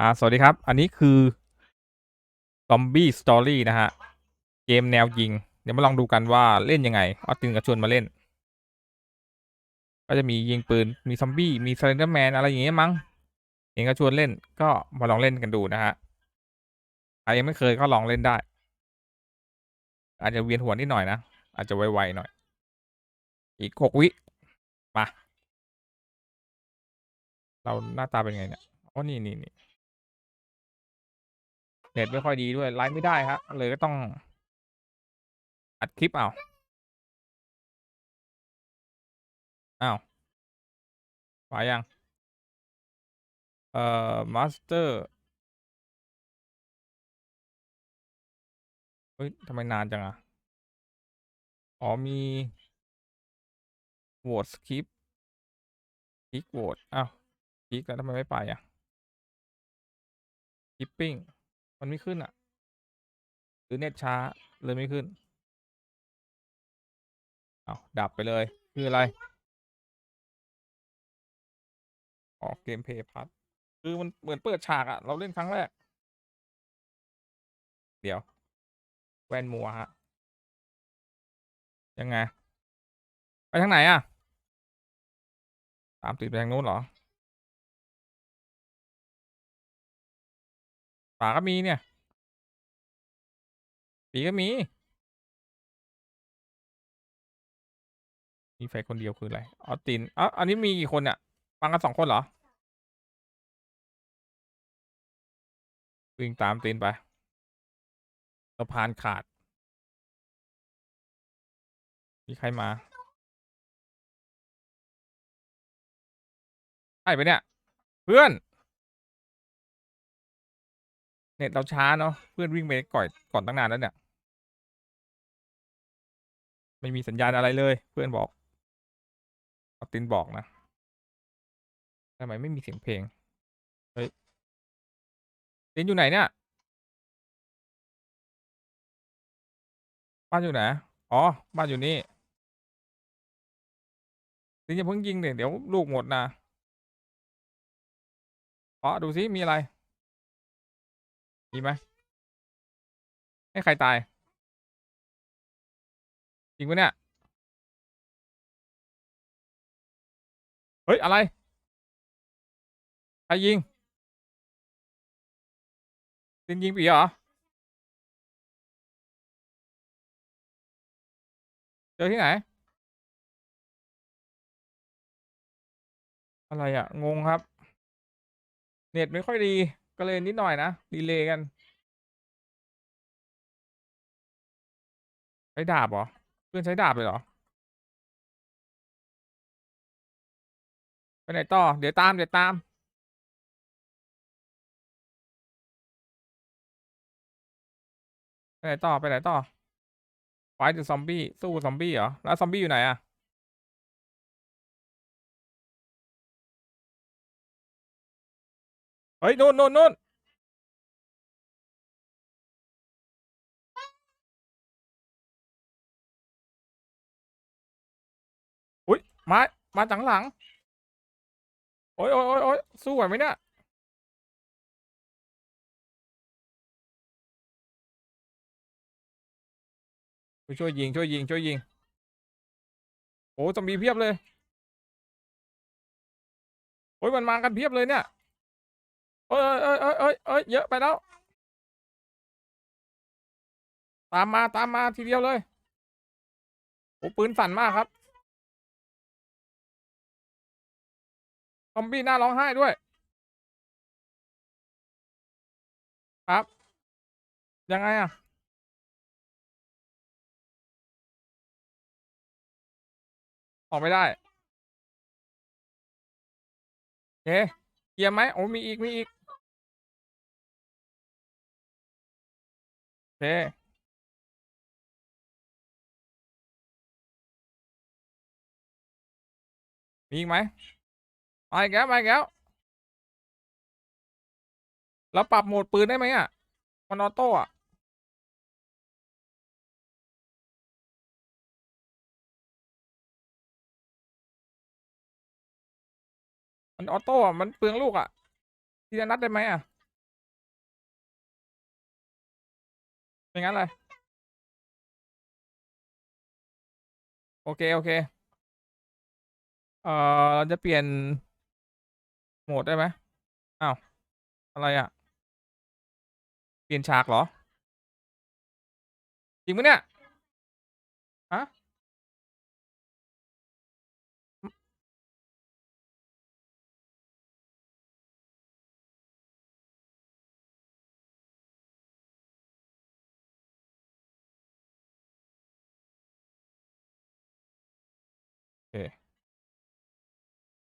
อ่าสวัสดีครับ อันนี้คือ Zombie Story นะฮะ เกมแนวยิง เดี๋ยวมาลองดูกันว่าเล่นยังไงออตินก็ชวนมาเล่น ก็จะมียิงปืน มีซอมบี้ มี s ซ e นเดอร์แมนอะไรอย่างเงี้ยมั้งเองก็ชวนเล่น ก็มาลองเล่นกันดูนะฮะใครยังไม่เคยก็ลองเล่นได้ อาจจะเวียนหัวนิดหน่อยนะ อาจจะไวๆหน่อย อีกหกวิ มา เราหน้าตาเป็นไงเนี่ย อ๋อ นี่นี่นี่ เน็ตไม่ค่อยดีด้วยไลฟ์ไม่ได้ครับเลยก็ต้องอัดคลิปเอาอ้าวไปยัง เอ่อมาสเตอร์ เฮ้ยทำไมนานจังอะอ๋อมีโหวตสคริปคลิกโหวตอ้าวคลิกแล้วทำไมไม่ไปอะคลิปปิ้ง มันไม่ขึ้นอะหรือเน็ตช้าเลยไม่ขึ้น เอาดับไปเลย คืออะไร ออกเกมเพย์พัทคือมันเหมือนเปิดฉากอะเราเล่นครั้งแรก เดี๋ยว แว่นมัวฮะ ยังไง ไปทางไหนอะตามติดไปทางนู้นเหรอาก็มีเนี่ยปีก็มี มีไฟนคนเดียวคืออะไรออตินอ๋ออันนี้มีกี่คนเนี่ยฟังกันสองคนเหรอ วิ่งตามตีนไปสะพานขาด มีใครมาใช่ไปเนี่ย เพื่อน เน็ตเราช้าเนาะเพื่อนวิ่งไปก่อนก่อนตั้งนานแล้วเนี่ย ไม่มีสัญญาณอะไรเลย เพื่อนบอกเอาตินบอกนะทำไมไม่มีเสียงเพลงเฮ้ยตินอยู่ไหนเนี่ยบ้านอยู่ไหนอ๋อบ้านอยู่นี่ตินอย่าเพิ่งยิงเดี๋ยวเดี๋ยวลูกหมดนะอ๋อดูซิมีอะไร มีไหมให้ใครตาย จริงปะเนี่ย เฮ้ย อะไร ใครยิงตินยิงปีเหรอ เจอที่ไหน อะไรอะงงครับ เน็ตไม่ค่อยดี ก็เลยนิดหน่อยนะดีเลย์กันใช้ดาบเหรอ เพื่อนใช้ดาบเลยเหรอไปไหนต่อ เดี๋ยวตาม เดี๋ยวตาม ไปไหนต่อ ไปไหนต่อไฟต์ซอมบี้ สู้ซอมบี้เหรอ แล้วซอมบี้อยู่ไหนอะ เฮ้ยนู่นนู่นนู่นอุ้ยมามาจากข้างหลัง โอ้ยโอ้ยโอ้ยโอ้ยสู้ไหวไหมเนี่ยช่วยยิงช่วยยิงช่วยยิง โอ้ซอมบี้เพียบเลย โอ้ยมันมากันเพียบเลยเนี่ย เอ้ยเอ้ยเอ้ยเอ้ยเอ้ยเยอะไปแล้ว ตามมาตามมาทีเดียวเลยโอ้ปืนสั่นมากครับ ซอมบี้หน้าร้องไห้ด้วย ครับ ยังไงอะออกไม่ได้เอ๊ะเกียร์ไหมโอ้มีอีก มีอีก มีอีกไหมมาอีกแล้วมาอีกแล้วเราปรับโหมดปืนได้ไหมอะ มันออโต้อะ มันออโต้อะ มันเปลืองลูกอะ ที่จะนัดได้ไหมอะ เป็นงั้นเลยโอเค โอเค เอ่อ เราจะเปลี่ยน โหมดได้ไหมอ้าว อะไรอะเปลี่ยนฉากเหรอ จริงไหมเนี่ย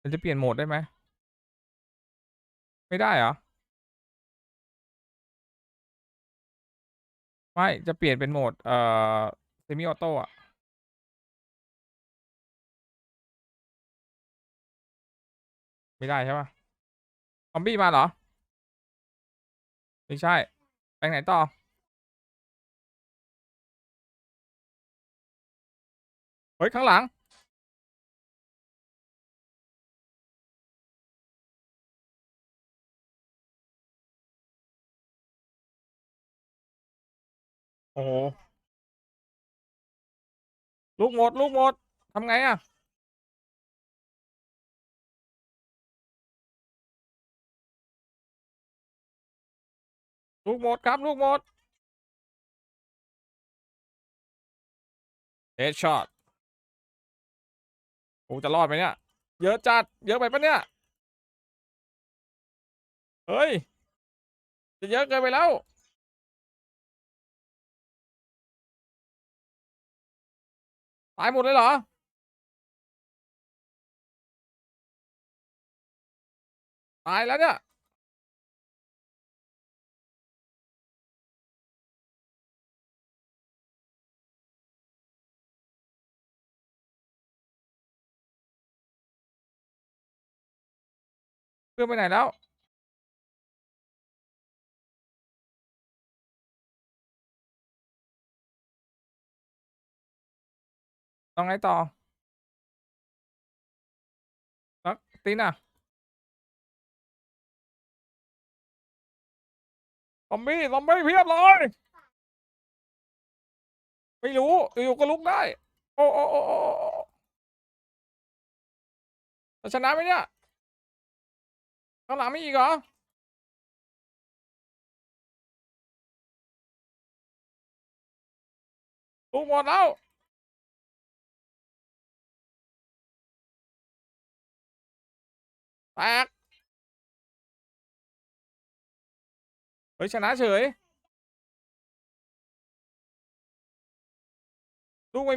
เราจะเปลี่ยนโหมดได้ไหม ไม่ได้เหรอ ไม่ จะเปลี่ยนเป็นโหมด เอ่อ Semi Auto อะไม่ได้ใช่ปะซอมบี้มาเหรอ ไม่ใช่ ไปไหนต่อเฮ้ย ข้างหลัง โอ้โฮลูกหมด ลูกหมดทำไงอะ?ลูกหมดครับ ลูกหมด Headshot โอ้จะรอดไหมเนี่ย เยอะจัด เยอะไปปล่าเนี่ย?เฮ้ย จะเยอะเกินไปแล้ว ตายหมดเลยเหรอ?ตายแล้วเนี่ยเพื่อนไปไหนแล้ว? เอาไงต่อ?แล้วตีนอะ?ซอมบี้ซอมบี้เพียบเลยไม่รู้อยู่ก็ลุกได้ โอ้ๆๆๆๆจะชนะไหมเนี่ย?ข้างหลังมีอีกเหรอ?ลูกหมดแล้ว แตกเฮ้ยชนะเฉยลูกไ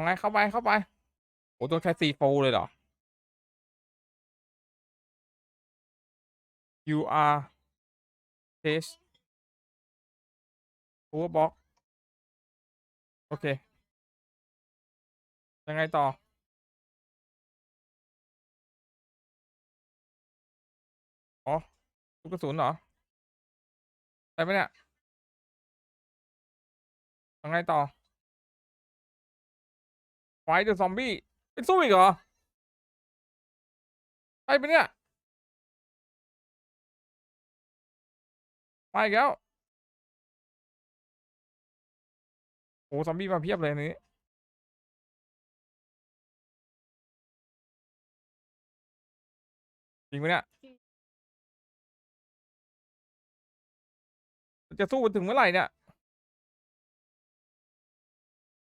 เอาไงเข้าไปเข้าไปโอ้โฮต้องใช้ C4 เลยเหรอ? You are test Overblock โอเค ยังไงต่อ?อ๋อลูกกระสุนเหรอ?ได้ไหมเนี่ย?เอาไงต่อ? Fight the zombie ยังสู้อีกเหรอ?ใช่เปล่าเนี่ย?มาอีกแล้วโอ้ซอมบี้มาเพียบเลยนี้จริงเปล่าเนี่ย?จะสู้กันถึงเมื่อไหร่เนี่ย?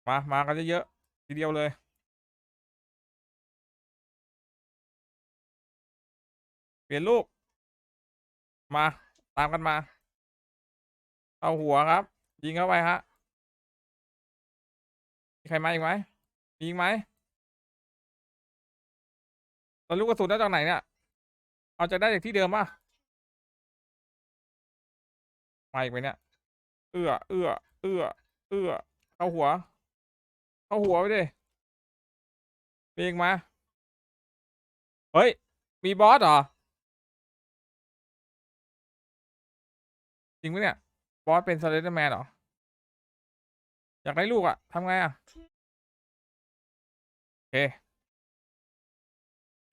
มา มากันเยอะ ทีเดียวเลยเปลี่ยนลูก มาตามกันมาเข้าหัวครับ ยิงเข้าไปครับมีใครมาอีกไหมมีอีกไหม?แล้วลูกกระสุนได้จากไหนเนี่ย?เอาจะได้จากที่เดิมเปล่า?มาอีกไหมเนี่ย?เอื้อๆๆเข้าหัว เอาหัวไปดิมีอีกไหมเฮ้ย มีบอสเหรอ จริงไหมเนี่ย บอสเป็นสเลเดอร์แมนเหรอ อยากได้ลูกอะทำไงอะโอเค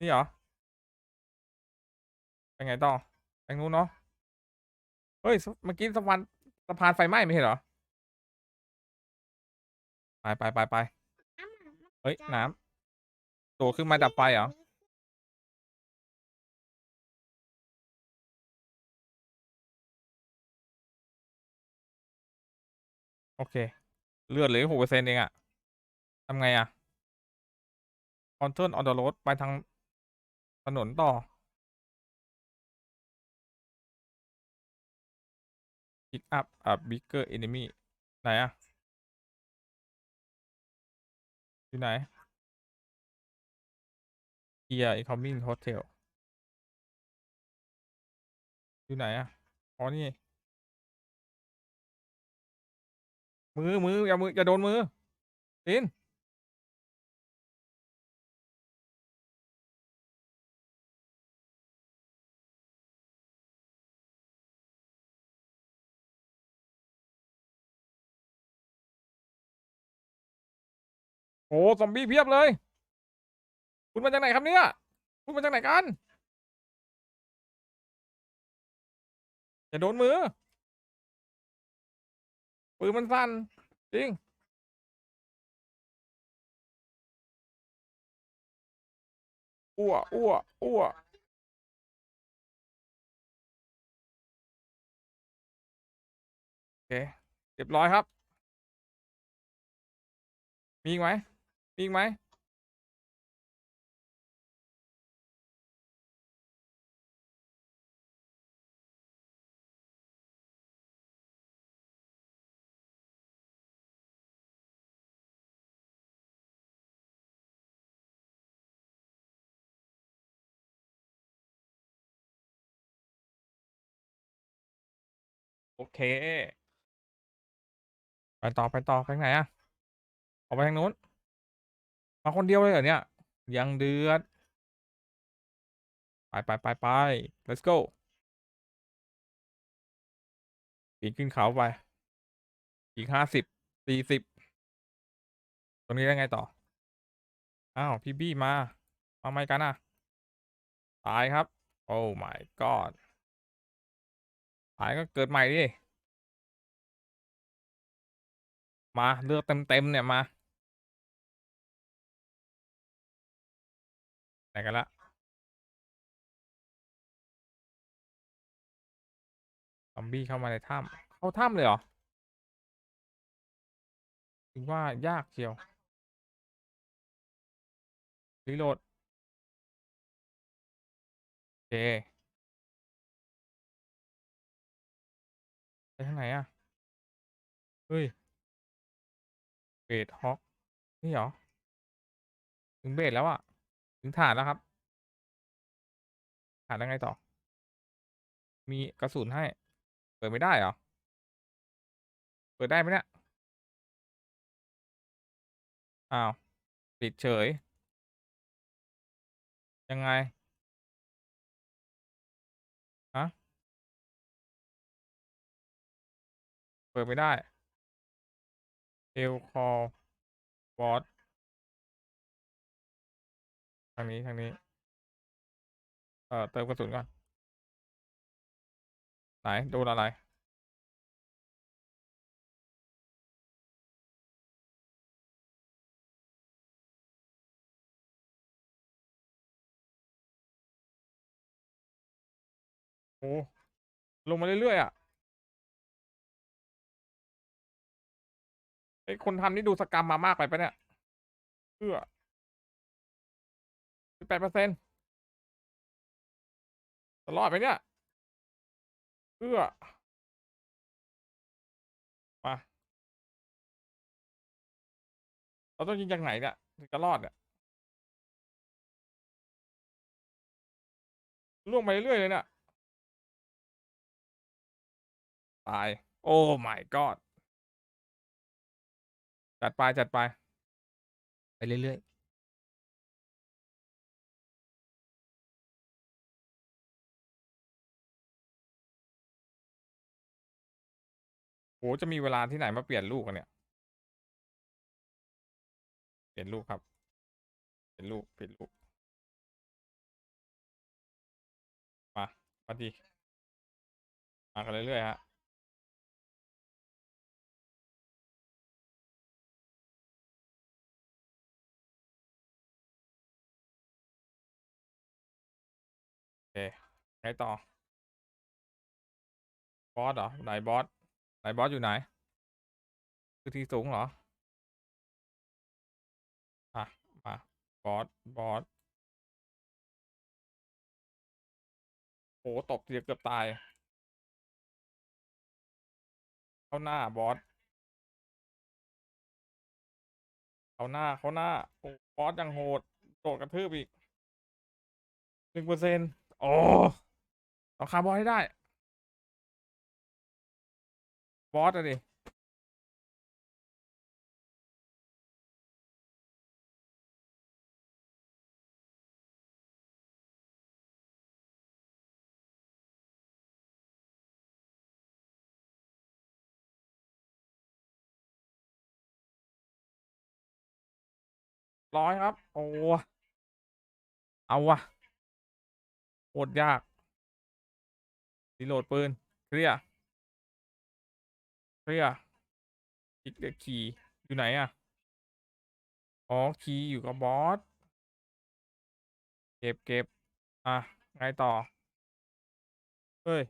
นี่เหรอเป็นไงต่อไปงนู้นเนาะ เฮ้ย เมื่อกี้สะพานสะพานไฟไหม้ไม่เห็นเหรอ ไปไปไปไปเฮ้ย น้ำโตขึ้นมาดับไฟเหรอ โอเค เลือดเหลือหกเปอร์เซ็นต์เองอะทำไงอะคอนเทิร์นออนเดอะโรดไปทางถนนต่อ pick up a bigger enemy ไหนอะ อยู่ไหนเฮียอีคอมมิ่งโฮเทลอยู่ไหนอะอ๋อนี่ มือมืออย่ามืออย่าโดนมือติน โอ้ซอมบี้เพียบเลย คุณมาจากไหนครับเนี่ย คุณมาจากไหนกัน อย่าโดนมือ ปืนมันสั้นจริง อ้วอ้วอ้วโอเค เรียบร้อยครับ มีอีกไหม อีกไหมโอเค ไปต่อ ไปต่อ ไปทางไหนอะออกไปทางนู้น มาคนเดียวเลยเหรอเนี่ย ยังเดือด ไปไปไปไป let's go ปีนขึ้นเขาไป อีกห้าสิบสี่สิบตรงนี้ได้ไงต่อ อ้าว พี่บี้มา มาไม่กันอะ ตายครับ โอ้ my god ตายก็เกิดใหม่ดิ มาเลือกเต็มเต็มเนี่ยมา ไหนกันละซอมบี้เข้ามาในถ้ำเข้าถ้ำเลยเหรอถึงว่ายากเชียวรีโหลดโอเคไปทางไหนอะ เฮ้ยเบดฮอกนี่เหรอ ถึงเบสแล้วอะ ถึงฐานแล้วครับ ฐานแล้วไงต่อ มีกระสุนให้ เปิดไม่ได้เหรอ เปิดได้ไหมเนี่ย อ้าวปิดเฉย ยังไงฮะเปิดไม่ได้เอลคอลบอสางนี้ทางนี้ เอ่อเติมกระสุนก่อน ไหนโดนอะไรโอ้ลงมาเรื่อยๆอะไอคนทำนี่ดูสกรรมมามากไปปะเนี่ยเพื่อ สิบแปดเปอร์เซ็นต์ตลอดไปเนี่ยเพื่อมาเราต้องยิงจากไหนเนี่ยถึงจะรอดเนี่ยล่วงไปเรื่อยเลยเนี่ยตาย โอ้ my god จัดไป จัดไป ไปเรื่อย โหจะมีเวลาที่ไหนมาเปลี่ยนลูกกันเนี่ย เปลี่ยนลูกครับ เปลี่ยนลูก เปลี่ยนลูก มามาดี มากันเรื่อยๆฮะโอเคไงต่อบอสเหรอไหนบอส ไหนบอสอยู่ไหน คือที่สูงเหรอ อะ มา บอส บอสโหตบเสียเกือบตาย เข้าหน้าบอส เข้าหน้า เข้าหน้า โอ้บอสยังโหด โดดกระทืบอีกหนึ่งเปอร์เซ็นต์โอ้ต้องคาร์บอสให้ได้ บอสอะดิร้อยครับ โอ้เอาวะโคตรยากรีโหลดปืน เคลียร์ เคลียร์อีกเด็กขี่อยู่ไหนอะอ๋อ คีย์อยู่กับบอส เก็บเก็บอะ ไงต่อ เฮ้ย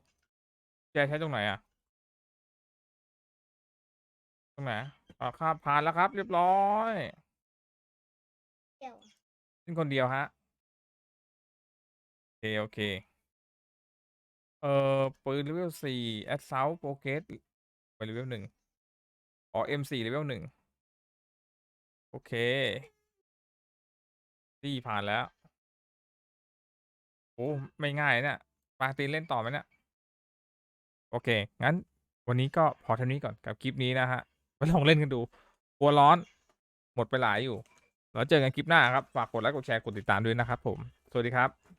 แกใช้ตรงไหนอะตรงไหนอ่าครับผ่านแล้วครับ เรียบร้อยเดี๋ยวขึ้นคนเดียวฮะ โอเค โอเค เอ่อ ปืนเลเวลสี่แอดเซาโปรเกส ไปเลเวลหนึ่งอ๋อเอ็มสี่เลเวลหนึ่งโอเคที่ผ่านแล้วโอ้ไม่ง่ายเนี่ยปาตีนเล่นต่อไหมเนี่ยโอเค งั้นวันนี้ก็พอเท่านี้ก่อนกับคลิปนี้นะฮะไปลองเล่นกันดูกลัวร้อน หมดไปหลายอยู่ แล้วเจอกันคลิปหน้าครับ ฝากกดไลค์กดแชร์กดติดตามด้วยนะครับผม สวัสดีครับ